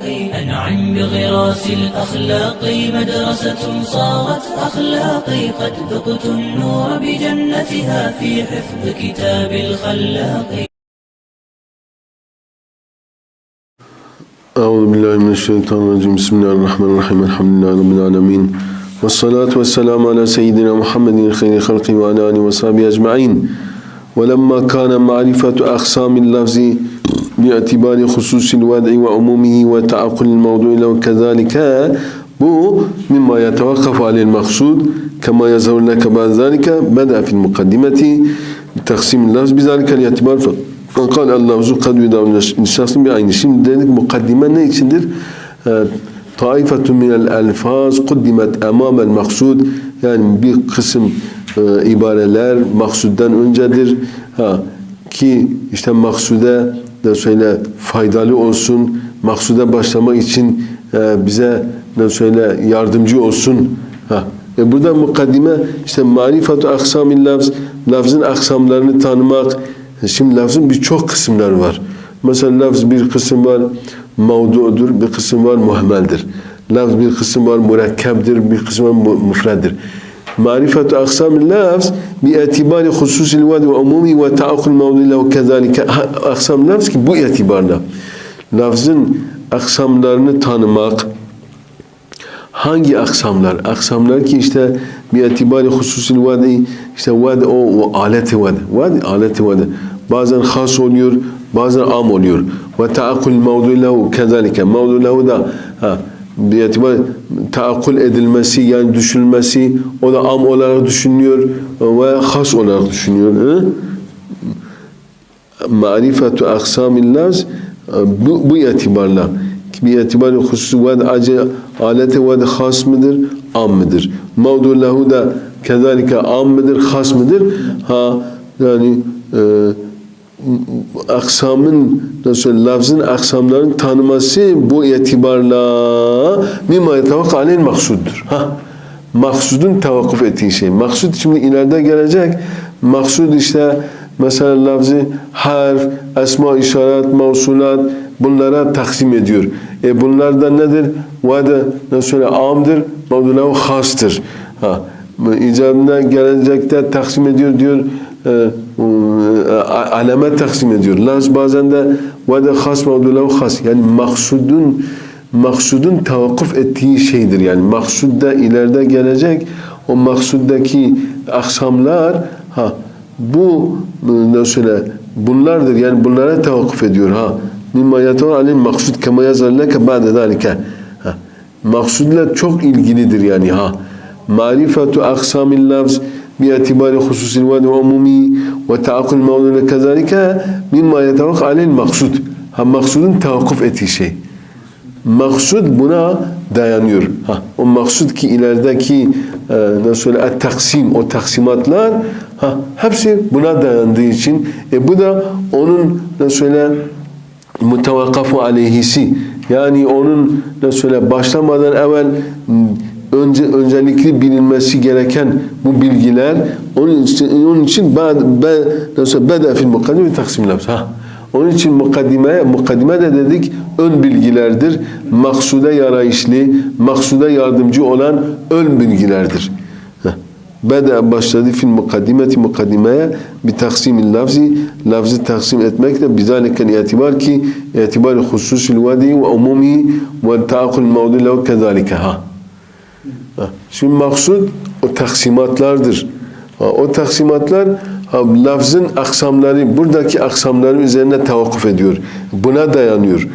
أنعم بغراس الأخلاق مدرسة صارت أخلاقي قد ذقت النور بجنتها في حفظ كتاب الخلاق. أعوذ بالله من الشيطان الرجيم. بسم الله الرحمن الرحيم. الحمد لله رب العالمين. والصلاة والسلام على سيدنا محمد خير خلقه وعلى آله وصحبه أجمعين. ولما كان معرفة أقسام اللفظ bi'atibari hususil vad'i ve umumihi ve taakkul mevdu'uyla ve kezalike bu mimma yetevakkaf alel maksud kema yazavurne keban zalike beda fil mukaddimeti taksim lafz bizalike li'atibar fakat el-lafzu kad yudav nişasın bir aynı. Şimdi dedik mukaddime ne içindir? Ee, taifetun minel elfaz kuddimet emamel maksud yani bir kısım e, ibareler maksuddan öncedir ha, ki işte maksude de söyle faydalı olsun. Maksuda başlamak için e, bize ne söyle yardımcı olsun. Ha. E burada mukaddime işte marifatu aksamil lafz lafzın aksamlarını tanımak. E Şimdi lafzın birçok kısımları var. Mesela lafz bir kısım var mevdudur, bir kısım var muhmeldir. Lafz bir kısım var mürekkebdir, bir kısım var müfreddir. Marifetu aksamil lafz bi etibari hususil vadi ve umumi ve taakkul mevduyla ve kezalike. Aksam lafz ki bu itibarla. Lafzın aksamlarını tanımak, hangi aksamlar? Aksamlar ki işte bir itibari hususil vadi, işte vadi o, o aleti vadi. Vadi aleti vadi. Bazen has oluyor, bazen am oluyor. Ve taakkul mevdu lehu kezalike. Mevdu lehu da ha, bir itibar edilmesi yani düşünülmesi o da am olarak düşünülüyor ve has olarak düşünüyor. Marifetu aksamil lafz bu, bu itibarla bir itibarı hususu ve acı aleti ve has mıdır am mıdır mevdu lehu da kezalike am mıdır has mıdır ha yani e, aksamın nasıl lafzın aksamların tanıması bu itibarla mimma yetevakka aleyh maksuddur ha maksudun tavakkuf ettiği şey. Maksud şimdi ileride gelecek. Maksud işte mesela lafzı harf, esma, işaret, mevsulat bunlara taksim ediyor. E bunlar da nedir? Vade nasıl amdır, mevdulahu hastır. Ha. İcabında gelecekte taksim ediyor diyor e, taksim ediyor. Lafz bazen de vade has mevdulahu has. Yani maksudun maksudun tavakkuf ettiği şeydir. Yani maksudda ileride gelecek o maksuddaki aksamlar ha bu ne bunlardır. Yani bunlara tavakkuf ediyor ha. Mimma yatavur alel maksud kema yazar leke ba'de zalike. Maksudla çok ilgilidir yani ha. Marifetu aksamil lafz vadi ve umumi ve taakkul mevdule kezalike mimma yatavuk alel maksud. Ha maksudun tavakkuf ettiği şey. Maksud buna dayanıyor. Ha, o maksud ki ilerideki e, nasıl söyle taksim, o taksimatlar ha, hepsi buna dayandığı için e, bu da onun nasıl söyle mutevakkafu aleyhisi yani onun nasıl söyle başlamadan evvel önce öncelikli bilinmesi gereken bu bilgiler onun için onun için bad, be, nasıl beda fil taksim. Ha. Onun için mukaddime, mukaddime de dedik ön bilgilerdir. Maksuda yarayışlı, maksuda yardımcı olan ön bilgilerdir. Beda başladı fil mukaddimeti mukaddimeye bir taksimil lafzi, lafzı taksim etmekle bizaliken itibar ki itibar hususil vadi ve umumi ve taakul mevdu lehu kezalike ha. Şimdi maksud o taksimatlardır. O taksimatlar ha, lafzın aksamları, buradaki aksamların üzerine tavakkuf ediyor. Buna dayanıyor.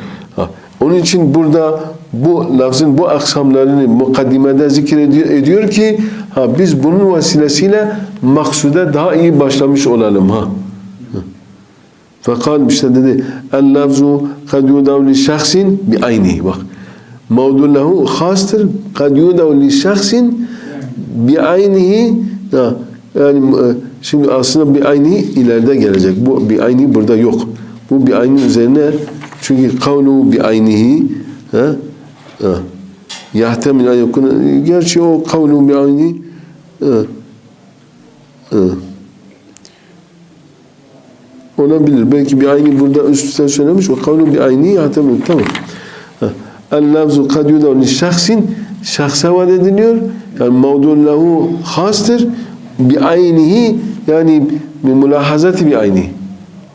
Onun için burada bu lafzın bu aksamlarını mukaddimede zikrediyor ediyor ki ha, biz bunun vesilesiyle maksuda daha iyi başlamış olalım. Ha. Fakat işte dedi el lafzu kad yudav şahsin bi ayni bak mevdu lehu hastır kad yudav li şahsin bi aynihi yani e, şimdi aslında bir ayni ileride gelecek. Bu bir ayni burada yok. Bu bir aynin üzerine çünkü kavlu bir aynihi ha, ha, yahtemil en yekun gerçi o kavlu bir ayni ha, ha. olabilir. Belki bir ayni burada üst üste söylemiş. O kavlu bir ayni yahtemil tamam. El lafzu kad yudav şahsin şahsa vaat ediliyor. Yani mevdu'un lehu hastır. Bi aynihi yani bi mülahazati bi aynihi.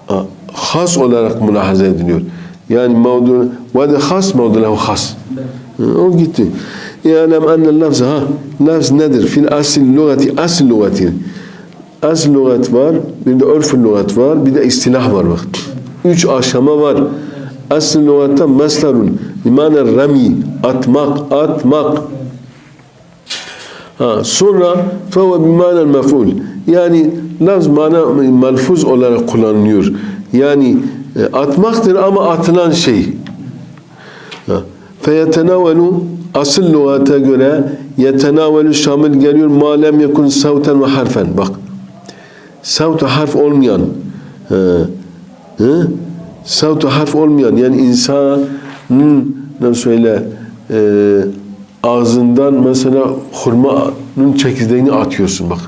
Ha, Has olarak mülahaza ediliyor. Yani mevdu vaad has mevdu lehu has. Ha, O gitti. İ'lem enne lafz ha lafz nedir? Fil asil lugati asil lugati. Asl lügat var, bir de örf lügat var, bir de istilah var bak. Üç aşama var. Asl lügatta meslerun, imane rami, atmak, atmak. Ha, sonra feve bimanen mef'ul. Yani lafz mana malfuz olarak kullanılıyor. Yani e, atmaktır ama atılan şey. Feyetenavelu asıl lügata göre yetenavelu şamil geliyor ma lem yekun savten ve harfen. Bak. Savtu harf olmayan he, he, savtu harf olmayan yani insanın ne söyle e, ağzından mesela hurmanın çekirdeğini atıyorsun bak.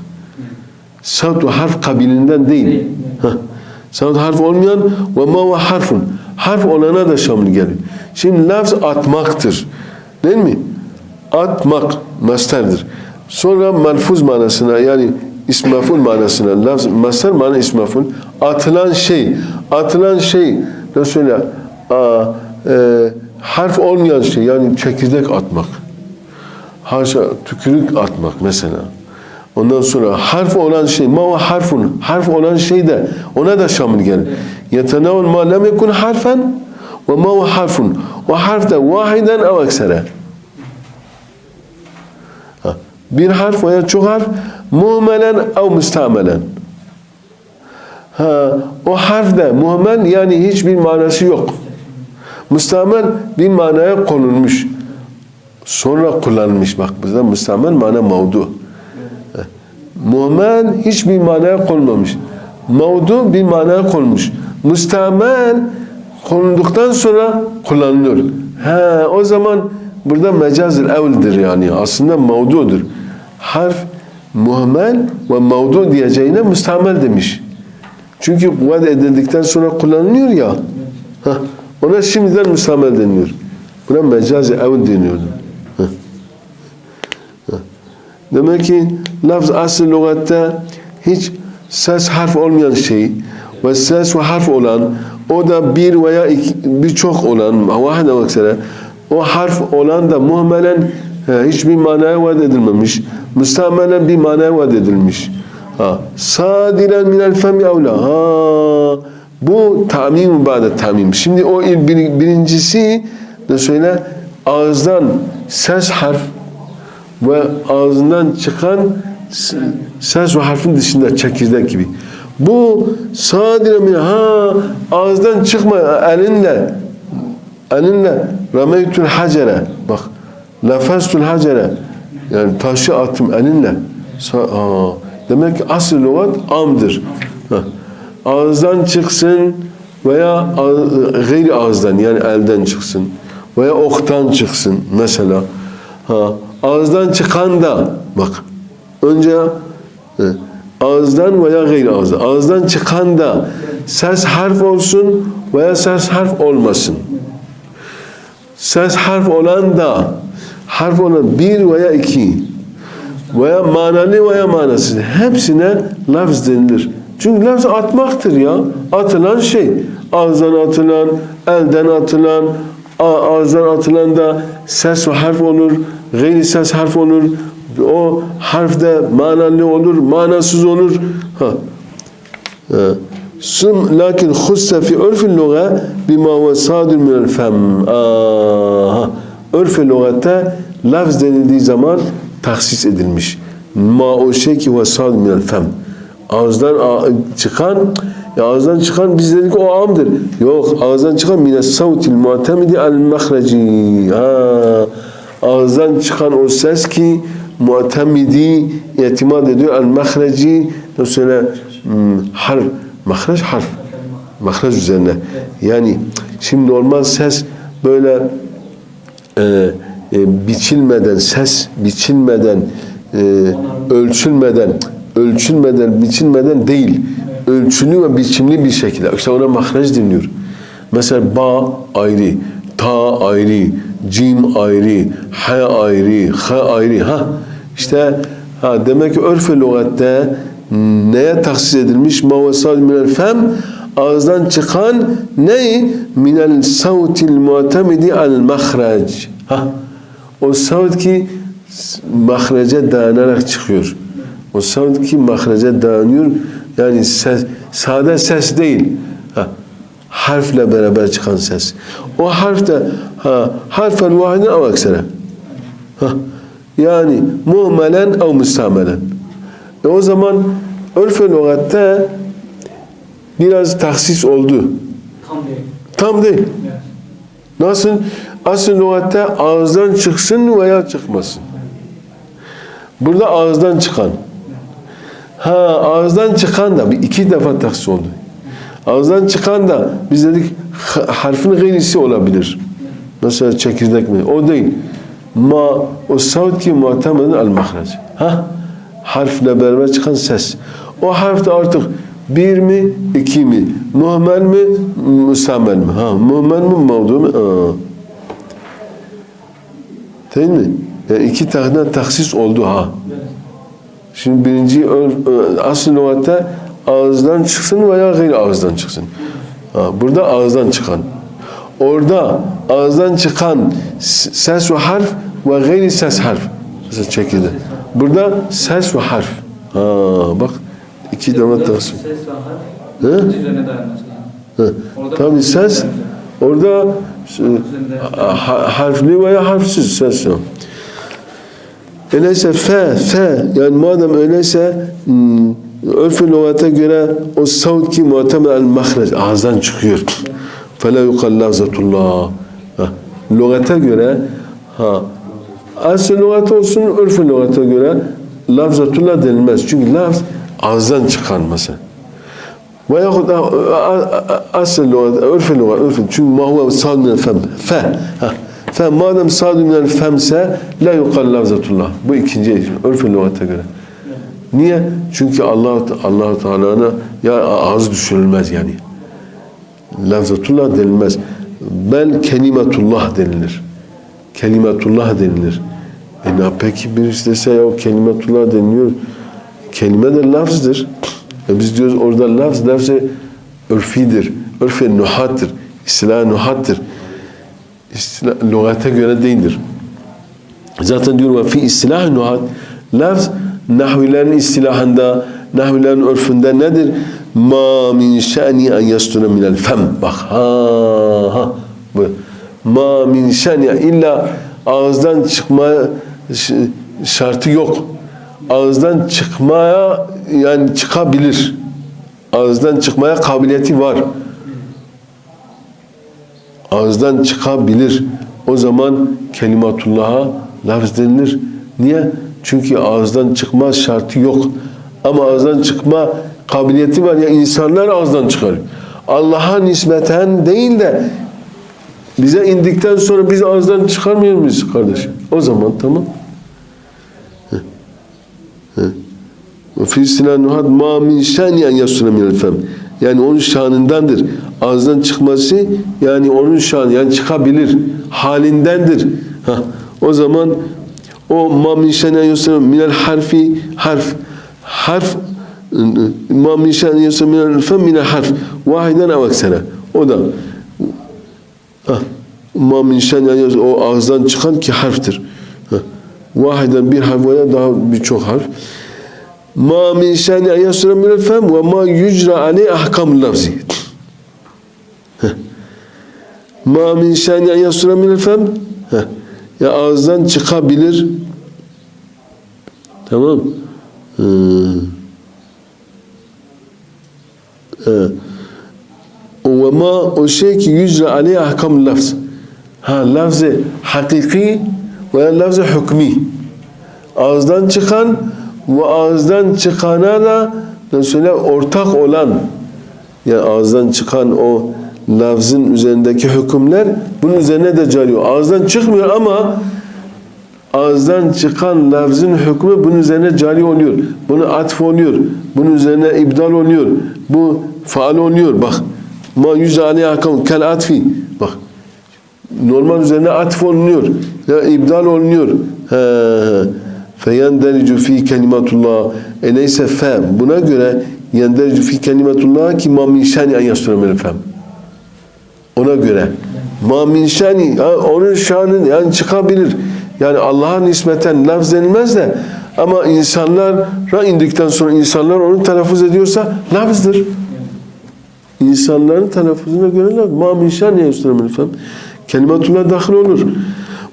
Savtu harf kabilinden değil. Savtu harf olmayan ve ma ve harfun. Harf olana da şamil geliyor. Şimdi lafz atmaktır. Değil mi? Atmak masterdir. Sonra malfuz manasına yani ismaful manasına lafz master mana ismaful atılan şey atılan şey Resulullah aa, e, harf olmayan şey yani çekirdek atmak. Haşa tükürük atmak mesela. Ondan sonra harf olan şey ma harfun harf olan şey de ona da şamil gelir. Yetenavul ma lem yekun harfen ve ma harfun. Ve harf de vahiden ev eksere bir harf veya çok harf muhmelen ev müstamelen. Ha, o harf de muhmel yani hiçbir manası yok. Müstamel bir manaya konulmuş. Sonra kullanılmış. Bak bizde müstamel mana mevdu. Muhmel hiçbir manaya konulmamış. Mevdu bir manaya konulmuş. Müstamel konulduktan sonra kullanılıyor. Ha, o zaman burada mecazır evlidir yani. Aslında mevdudur. Harf muhmel ve mevdu diyeceğine müstamel demiş. Çünkü vaad edildikten sonra kullanılıyor ya. Heh, ona şimdiden müstamel deniyor. Buna mecazi evl deniyor. Heh. Heh. Demek ki lafz asıl lügatta hiç ses harf olmayan şey ve ses ve harf olan o da bir veya birçok olan vahide mesela o harf olan da muhmelen hiçbir manaya vaat edilmemiş. Müstamelen bir manaya vaat edilmiş. Ha. Sadiren minel femi evla. Ha. Bu tamim ba'de tamim. Şimdi o bir- birincisi de söyle ağızdan ses harf ve ağzından çıkan ses ve harfin dışında çekirdek gibi. Bu sadire min ha ağızdan çıkma elinle elinle rameytul hacere bak lafestul hacere yani taşı attım elinle Sa- Aa, demek ki asıl lügat amdır. Ha. Ağızdan çıksın veya gayri ağızdan yani elden çıksın veya oktan çıksın mesela. Ha, ağızdan çıkan da bak önce e, ağızdan veya gayri ağızdan. Ağızdan çıkan da ses harf olsun veya ses harf olmasın. Ses harf olan da harf olan bir veya iki veya manalı veya manasız hepsine lafz denilir. Çünkü lafz atmaktır ya. Atılan şey. Ağızdan atılan, elden atılan, ağızdan atılan da ses ve harf olur, gayri ses harf olur. O harf de manalı olur, manasız olur. Ha. Ha. Sum lakin husse fi örfil luga bima huve sadir minel fem. Aha. Örf-i lafz denildiği zaman tahsis edilmiş. Ma o şey ki huve sadir minel fem. Ağızdan çıkan ya ağızdan çıkan biz dedik o amdır. Yok ağızdan çıkan mine savtil muatemidi al mahreci. Ha. Ağızdan çıkan o ses ki muatemidi itimat ediyor al mahreci mesela hmm, harf mahreç harf mahreç üzerine yani şimdi normal ses böyle e, e, biçilmeden ses biçilmeden e, ölçülmeden ölçülmeden biçilmeden değil ölçülü ve biçimli bir şekilde işte ona mahreç deniyor mesela ba ayrı ta ayrı, cim ayrı, ha ayrı, ha ayrı. Ha işte ha demek ki örf-i lügatte neye taksis edilmiş? Ma vesal minel fem ağızdan çıkan ne? Minel savtil muatemidi al mahrac. Ha o savt ki mahrece dayanarak çıkıyor. O savt ki mahrece dayanıyor. Yani ses, sade ses değil. Ha, harfle beraber çıkan ses. O harf de ha, harfen vahiden ev aksere. Ha, yani muhmelen ev müstamelen. E o zaman örf-i lügatte biraz taksis oldu. Tam değil. Tam değil. Nasıl? Asıl lügatte ağızdan çıksın veya çıkmasın. Burada ağızdan çıkan. Ha ağızdan çıkan da bir iki defa taksis oldu. Ağızdan çıkan da biz dedik ha- harfin gayrisi olabilir. Mesela çekirdek mi? O değil. Ma o savt ki muhtemelen al mahrac. Ha? Harfle beraber çıkan ses. O harf de artık bir mi, iki mi? Muhmel mi, müstamel mi? Ha, muhmel mi, mevdu mu? Aa. Değil mi? Yani iki tane taksis oldu ha. Şimdi birinci ö- asıl lügatte ağızdan çıksın veya gayri ağızdan çıksın. Ha, burada ağızdan çıkan. Orada ağızdan çıkan ses ve harf ve gayri ses harf. Mesela çekildi. Burada ses ve harf. Ha, bak iki tane taksis. Ses ve harf. He? Orada Tabii ses orada e, harfli veya harfsiz ses yok. Öyleyse fe, fe yani madem öyleyse hmm, örf-i lügate göre o savt ki muhtemel el mahreç ağızdan çıkıyor. Yukal lafzatullah. Ha, Lügate göre ha asıl lügat olsun örf-i lügate göre lafzatullah denilmez. Çünkü lafz ağızdan çıkan mesela. Veyahut e, asıl lügat, örfe lügat, örfe. Çünkü ma huve sadun fem. Fe. Ha. Fe madem sadun femse la yukal lafzatullah. Bu ikinci örfe lügata göre. Niye? Çünkü Allah Allah Teala'na ya ağız düşürülmez yani. Lafzatullah denilmez. Bel kelimetullah denilir. Kelimetullah denilir. E ne peki birisi dese ya o kelimetullah deniliyor. Kelime de lafzdır e biz diyoruz orada lafz, lafz örfidir. Örfe nuhattır. İstilah nuhattır. İstilah, lügate göre değildir. Zaten diyor ve fi istilah nuhat lafz nahvilerin istilahında nahvilerin örfünde nedir? Ma min şa'ni en yastuna minel fem. Bak ha ha. Bu. Ma min şa'ni illa ağızdan çıkma şartı yok ağızdan çıkmaya yani çıkabilir. Ağızdan çıkmaya kabiliyeti var. Ağızdan çıkabilir. O zaman kelimatullah'a lafz denilir. Niye? Çünkü ağızdan çıkma şartı yok. Ama ağızdan çıkma kabiliyeti var. Ya insanlar ağızdan çıkar. Allah'a nispeten değil de bize indikten sonra biz ağızdan çıkarmıyor muyuz kardeşim? O zaman tamam. Fi istilah nuhat ma min şani en yasuna minel fem. Yani onun şanındandır. Ağızdan çıkması yani onun şanı yani çıkabilir. Halindendir. Ha, o zaman o ma min şani en yasuna minel harfi harf harf ma min şani en yasuna minel fem minel harf vahiden eksere. O da ha, ma min şani en yasuna o ağızdan çıkan ki harftir. Ha, vahiden bir harf veya daha birçok harf. Ma min şani en yasra minel fem ve ma yücra aleyh ahkamul lafzi. Ma min şani en yasra minel fem ya ağızdan çıkabilir. Tamam. Ee, ve ma o şey ki yücra aleyh ahkamul lafz. Ha lafzı hakiki veya lafzı hükmi. Ağızdan çıkan ve ağızdan çıkana da mesela ortak olan yani ağızdan çıkan o lafzın üzerindeki hükümler bunun üzerine de cari. Ağızdan çıkmıyor ama ağızdan çıkan lafzın hükmü bunun üzerine cari oluyor. Bunu atf oluyor. Bunun üzerine ibdal oluyor. Bu faal oluyor. Bak. Ma yüz aleyh hakam kel atfi. Bak. normal üzerine atf olunuyor. Ya ibdal olunuyor. He. Feyendericu fi kelimatullah. Eleyse fem. Buna göre yendericu fi kelimatullah ki ma min şani en yastura fem. Ona göre. Ma min şani. ha, Onun şanı yani çıkabilir. Yani Allah'a nispeten lafz denilmez de ama insanlara indikten sonra insanlar onu telaffuz ediyorsa lafızdır. İnsanların telaffuzuna göre lafz. Ma min şani en yastura fem. Kelimatullah dahil olur.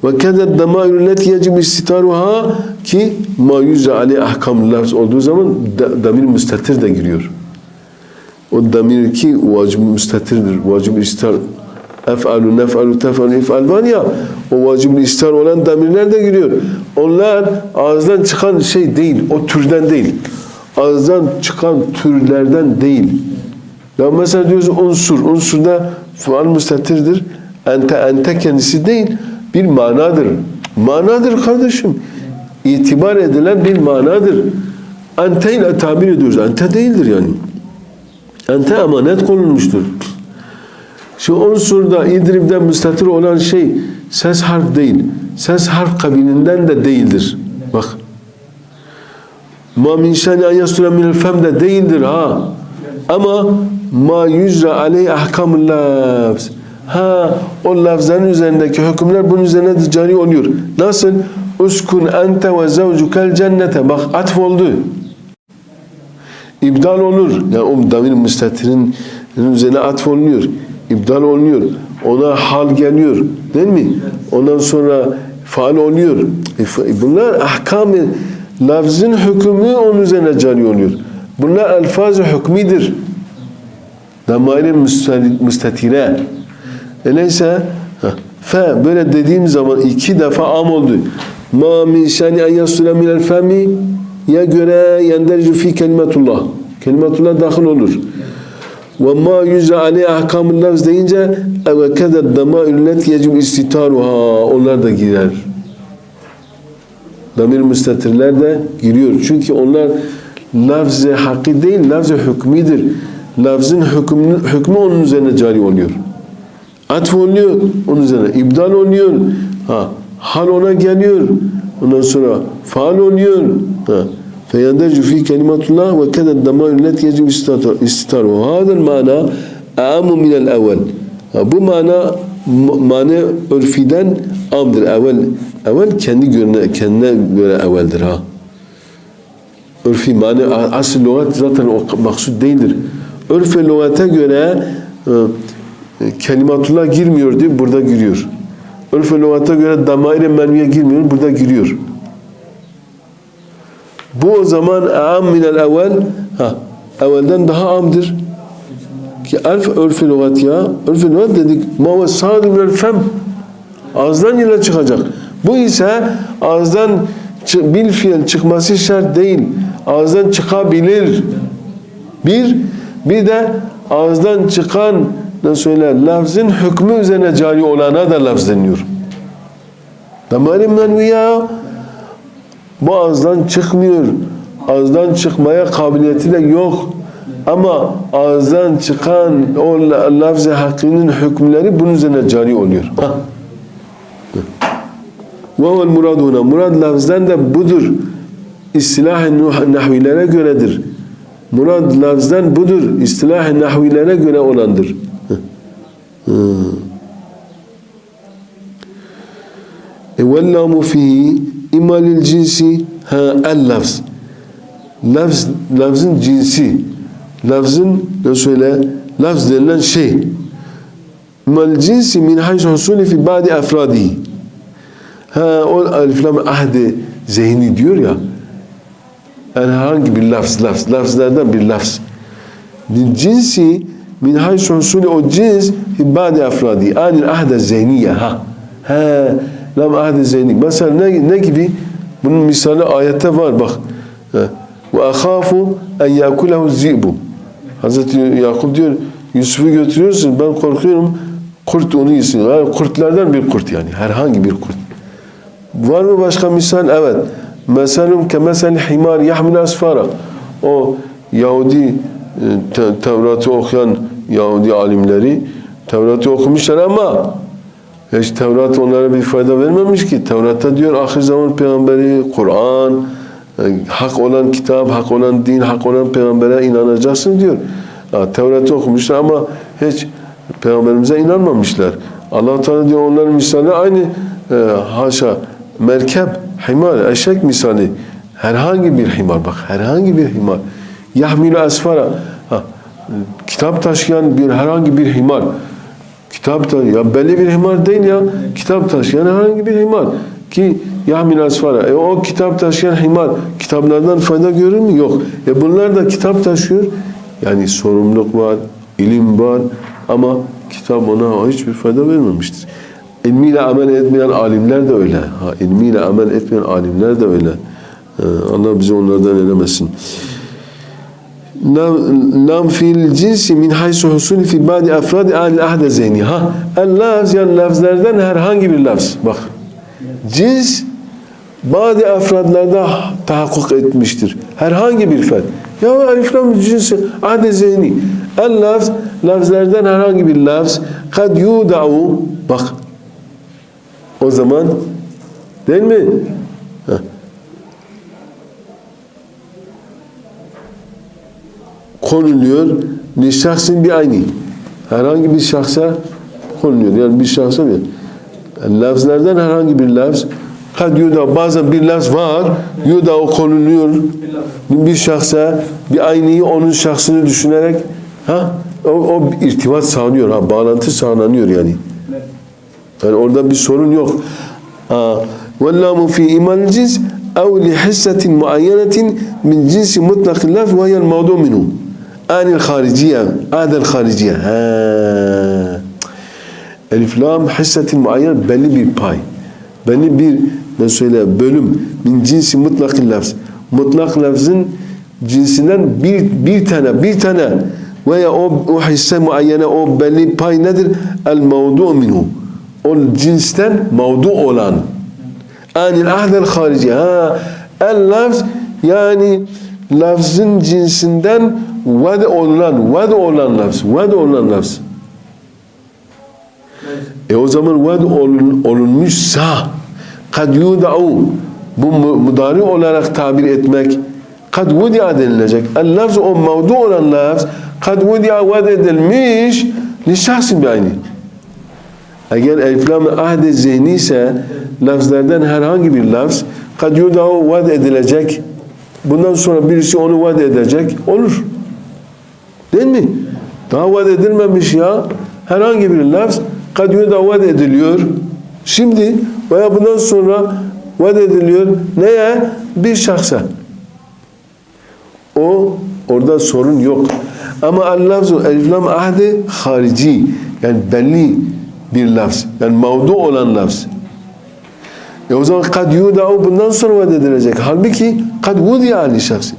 Ve keder damairü leti yecib istitaruha ki ma yüzde ali ahkam lafz olduğu zaman da, damir müstetir de giriyor. O damir ki vacib müstetirdir. Vacib istar ef'alu, nef'alu, tef'alu, if'al var ya o vacib istar olan damirler de giriyor. Onlar ağızdan çıkan şey değil. O türden değil. Ağızdan çıkan türlerden değil. Ya mesela diyoruz unsur. Unsurda faal müstetirdir. Ente ente kendisi değil. Bir manadır. Manadır kardeşim. İtibar edilen bir manadır. Ente ile tabir ediyoruz. Ente değildir yani. Ente emanet konulmuştur. Şu unsurda idribden müstatir olan şey ses harf değil. Ses harf kabilinden de değildir. Bak. Ma min şani en yastura minel fem de değildir ha. Ama ma yüzra aleyh ahkamul lafz. Ha o lafzların üzerindeki hükümler bunun üzerine de cari oluyor. Nasıl? Uskun ente ve zavcukel cennete. Bak atf oldu. İbdal olur. Yani o damir müstetirin üzerine atf olunuyor. İbdal olunuyor. Ona hal geliyor. Değil mi? Ondan sonra faal oluyor. E, fa- bunlar ahkam-ı lafzın hükmü onun üzerine cari oluyor. Bunlar elfaz-ı hükmidir. Damair-i müstetire. Öyleyse heh, fe böyle dediğim zaman iki defa am oldu. Ma min şani en yasura minel femi ya göre yendericu fi kelimetullah. Kelimetullah dahil olur. Ve ma yüzre aleyh ahkamul lafz deyince ve keder damair let yecib istitaruha onlar da girer. Damir müstetirler de giriyor. Çünkü onlar lafz-ı değil, lafz-ı hükmidir. Lafzın hükmü, hükmü onun üzerine cari oluyor. Atf oluyor onun üzerine. ibdal oluyor. Ha, hal ona geliyor. Ondan sonra faal oluyor. Ha. فيندرج في كلمة الله وكذا الضمائر التي يجب استتاره وهذا المعنى أعم من الأول Ha, bu mana mana örfiden amdır. Evvel evvel kendi görüne, kendine göre evveldir ha. Örfi mana asıl lügat zaten o maksud değildir. Örf ve lügate göre e, kelimatullah girmiyor diye burada giriyor. Örf ve lügata göre damaire menviye girmiyor, burada giriyor. Bu o zaman am minel evvel ha, evvelden daha amdır. Ki elf örf-i lügat ya. Örf-i lügat dedik. Ma ve sâdü minel fem. Ağızdan yine çıkacak. Bu ise ağızdan bil fiil çıkması şart değil. Ağızdan çıkabilir. Bir, bir de ağızdan çıkan ne söyler? Lafzın hükmü üzerine cari olana da lafz deniyor. Damari menviya bu ağızdan çıkmıyor. Ağızdan çıkmaya kabiliyeti de yok. Ama ağızdan çıkan o la- lafz-ı hakkının hükümleri bunun üzerine cari oluyor. Ha. Ve murad huna. Murad lafzdan da budur. İstilah-ı nahvilere göredir. Murad lafzdan budur. İstilah-ı nahvilere göre olandır. E vellamu fihi imma lil cinsi ha el lafz. Lafz, lafzın cinsi. Lafzın ne söyle? Lafz denilen şey. Lil cinsi min haysu husuli fi ba'di afradihi. Ha o alif lam ahdi zihni diyor ya. Yani herhangi bir lafz, lafz, lafzlardan bir lafz. Cinsi min haysu husuli o cins fi ba'di afradi. Anil ahde zihniye ha. Ha lam ahde zihni. Mesela ne, ne gibi? Bunun misali ayette var bak. Ve ahafu en yakulehu zi'bu. Hazreti Yakup diyor Yusuf'u götürüyorsun ben korkuyorum kurt onu yesin. Yani kurtlardan bir kurt yani. Herhangi bir kurt. Var mı başka misal? Evet. Meselum kemesel himar yahmil asfara. O Yahudi e, Te- Tevrat'ı okuyan Yahudi alimleri Tevrat'ı okumuşlar ama Hiç Tevrat onlara bir fayda vermemiş ki. Tevrat'ta diyor ahir zaman peygamberi, Kur'an, e, hak olan kitap, hak olan din, hak olan peygambere inanacaksın diyor. Tevrat'ı okumuşlar ama hiç peygamberimize inanmamışlar. Allah Teala diyor onların misali aynı e, haşa merkep, himar, eşek misali. Herhangi bir himar bak herhangi bir himar. Yahmilu asfara. Kitap taşıyan bir herhangi bir himar. Kitap da ya belli bir himar değil ya. Kitap taşıyan herhangi bir himar. Ki yahmil asfara. E o kitap taşıyan himar kitaplardan fayda görür mü? Yok. E bunlar da kitap taşıyor. Yani sorumluluk var, ilim var ama kitap ona hiçbir fayda vermemiştir. İlmiyle amel etmeyen alimler de öyle. Ha, ilmiyle amel etmeyen alimler de öyle. Ee, Allah bizi onlardan eylemesin. Lam fil cinsi min haysu husuli fi ba'di afradi al ahde zeyni. Ha, el lafz yani lafzlardan herhangi bir lafz. Bak. Cins bazı afradlarda tahakkuk etmiştir. Herhangi bir fen. Ya alif lam cinsi ahde zeyni. El lafz lafzlardan herhangi bir lafz kad yuda'u bak. O zaman değil mi? konuluyor. Bir şahsın bir aynı. Herhangi bir şahsa konuluyor. Yani bir şahsa bir. Yani lafzlardan herhangi bir lafz kad yuda bazen bir lafz var yuda o konuluyor bir şahsa bir aynıyı onun şahsını düşünerek ha o, o irtibat sağlanıyor ha bağlantı sağlanıyor yani. Yani orada bir sorun yok. وَاللَّامُ فِي اِمَانِ الْجِنْسِ اَوْ لِحِسَّةٍ مُعَيَّنَةٍ مِنْ جِنْسِ مُطْلَقِ اللّٰفِ وَهِيَ الْمَوْضُعُ مِنْهُ Anil hariciye. Adel hariciye. Ha. Elif lam hissetin muayyen belli bir pay. Belli bir ne söyle bölüm. Min cinsi mutlak lafz. Mutlak lafzın cinsinden bir, bir tane bir tane veya o, o hisse muayyene o belli pay nedir? El mevdu minhu. O cinsten mevdu olan. Anil ahdel harici. Ha. El lafz yani lafzın cinsinden ved olunan, ved olan lafz, ved olan lafz. E o zaman ved olun, olunmuşsa kad yuda'u bu mu- mudari olarak tabir etmek kad vudi'a denilecek. El lafz o mevdu olan lafz kad vudi'a ved edilmiş li şahsin aynı. Eğer elif lam ahde zihni ise lafzlardan herhangi bir lafz kad yuda'u ved edilecek. Bundan sonra birisi onu ved edecek. Olur. Değil mi? Daha vaat edilmemiş ya. Herhangi bir lafz kadiyuda vaat ediliyor. Şimdi veya bundan sonra vaat ediliyor. Neye? Bir şahsa. O orada sorun yok. Ama el-lafzu el-lam ahdi harici. Yani belli bir lafz. Yani mevdu olan lafz. E o zaman kad yuda'u bundan sonra vaat edilecek. Halbuki kad vudi'a li şahsi.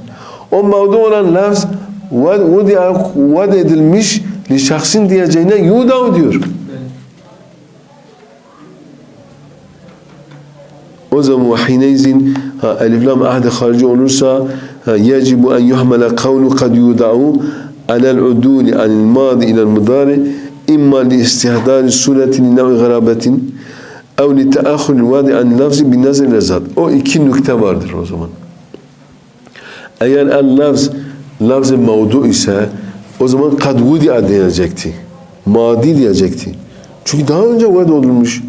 O mevdu olan lafz vudi'a vaat edilmiş li şahsin diyeceğine yuda'u diyor. O zaman vahineyzin ha, elif lam ahde harici olursa yecibu en yuhmele kavlu kad yuda'u alel uduli anil madi ilel mudari imma li istihdari suretin nevi garabetin teahhul vadi an lafzi bin nazir lezat. O iki nükte vardır o zaman. Eğer el lafz lafz-ı mevdu ise o zaman kad vudi'a diyecekti. Madi diyecekti. Çünkü daha önce vaad olunmuş.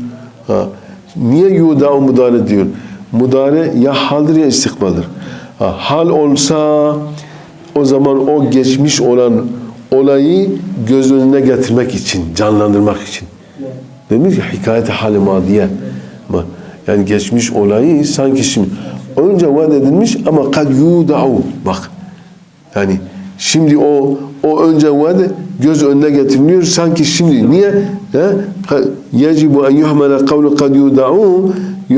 Ha. Niye yuda'u mudare diyor? Mudare ya haldir ya istikbaldir. Ha. Hal olsa o zaman o geçmiş olan olayı göz önüne getirmek için, canlandırmak için. Demiş ki hikayet hali madiye. Yani geçmiş olayı sanki şimdi önce vaat edilmiş ama kad yuda'u bak. Yani şimdi o o önce vaat göz önüne getiriliyor sanki şimdi niye? Yecibu en yuhmele kavlu kad yuda'u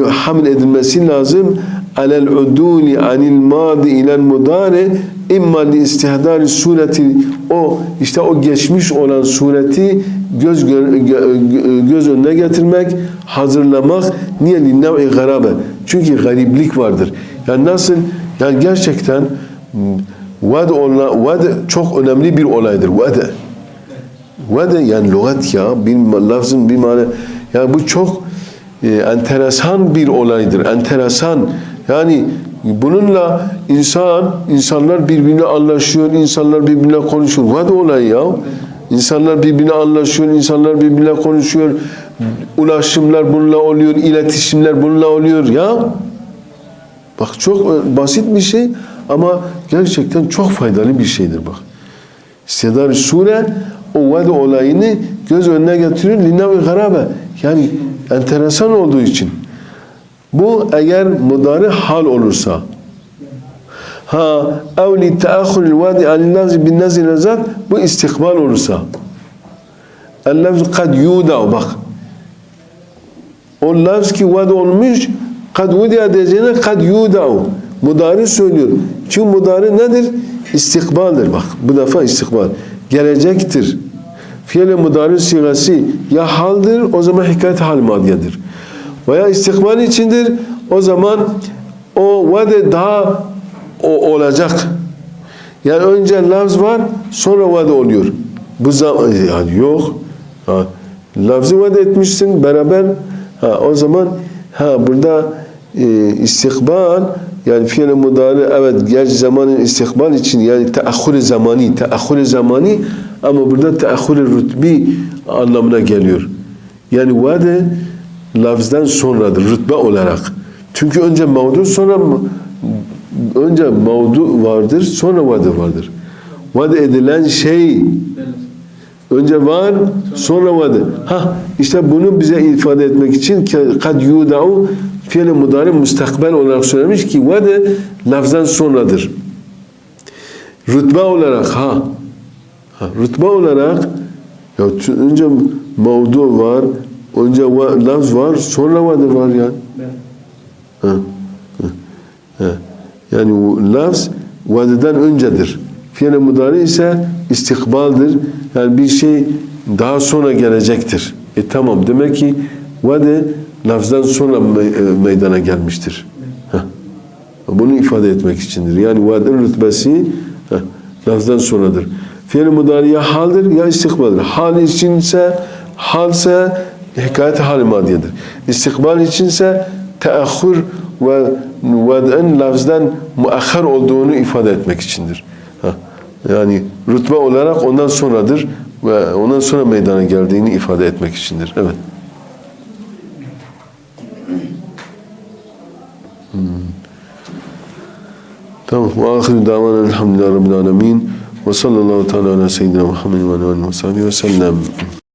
hamil edilmesi lazım alel uduli anil madi ilel mudari imma li istihdari sureti o işte o geçmiş olan sureti göz gö- göz önüne getirmek, hazırlamak niye li nev'i garabe? Çünkü gariplik vardır. Yani nasıl? Yani gerçekten vad olma vad çok önemli bir olaydır. Vad Vad yani lügat ya bir lafzın bir mana Yani bu çok e, enteresan bir olaydır. Enteresan. Yani bununla insan, insanlar birbirine anlaşıyor, insanlar birbirine konuşuyor. Vad olayı ya. İnsanlar birbirine anlaşıyor, insanlar birbirine konuşuyor. Ulaşımlar bununla oluyor, iletişimler bununla oluyor ya. Bak çok basit bir şey ama gerçekten çok faydalı bir şeydir bak. İstidar sure o vad olayını göz önüne getiriyor. Linnavi garabe. Yani enteresan olduğu için. Bu eğer mudari hal olursa ha ev li teahhuril vadi nazil bin nazil zat bu istikbal olursa el lafz kad yuda bak o lafz ki vad olmuş kad vudiya diyeceğine kad yuda'u. Mudari söylüyor. Çünkü mudari nedir? İstikbaldir bak. Bu defa istikbal. Gelecektir. Fiil mudari sigası ya haldir o zaman hikayet hal madiyedir. Veya istikbal içindir o zaman o vade daha o olacak. Yani önce lafz var sonra vade oluyor. Bu zaman yani yok. Ha, lafzı vade etmişsin beraber ha, o zaman ha burada e, istikbal yani fiil mudari evet gerçi zamanın istikbal için yani teahhur zamani teahhur zamani ama burada teahhur rütbi anlamına geliyor. Yani vade lafzdan sonradır rütbe olarak. Çünkü önce mevdu sonra önce mevdu vardır sonra vade vardır. Vade edilen şey önce var sonra vade. Ha işte bunu bize ifade etmek için kad yudau fiil mudari mustakbel olarak söylemiş ki vade lafzdan sonradır. Rütbe olarak ha, ha rütbe olarak ya önce mevdu var, önce va, lafz var, sonra vade var yani. Ha. Yani o lafz vadeden öncedir. Fiil mudari ise istikbaldir. Yani bir şey daha sonra gelecektir. E tamam demek ki vade lafzdan sonra me- meydana gelmiştir. Heh. Bunu ifade etmek içindir. Yani vadenin rütbesi heh, lafzdan sonradır. Fiil mudari ya haldir ya istikbaldir. Hal içinse halse hikayet hal madiyedir. İstikbal içinse teahhur ve vad'ın lafzdan muahhar olduğunu ifade etmek içindir. Yani rütbe olarak ondan sonradır ve ondan sonra meydana geldiğini ifade etmek içindir. Evet. Hmm. Tamam. Ve ahiru davana elhamdülillahi rabbil alemin. Ve sallallahu teala ala seyyidina Muhammedin ve aleyhi ve sellem.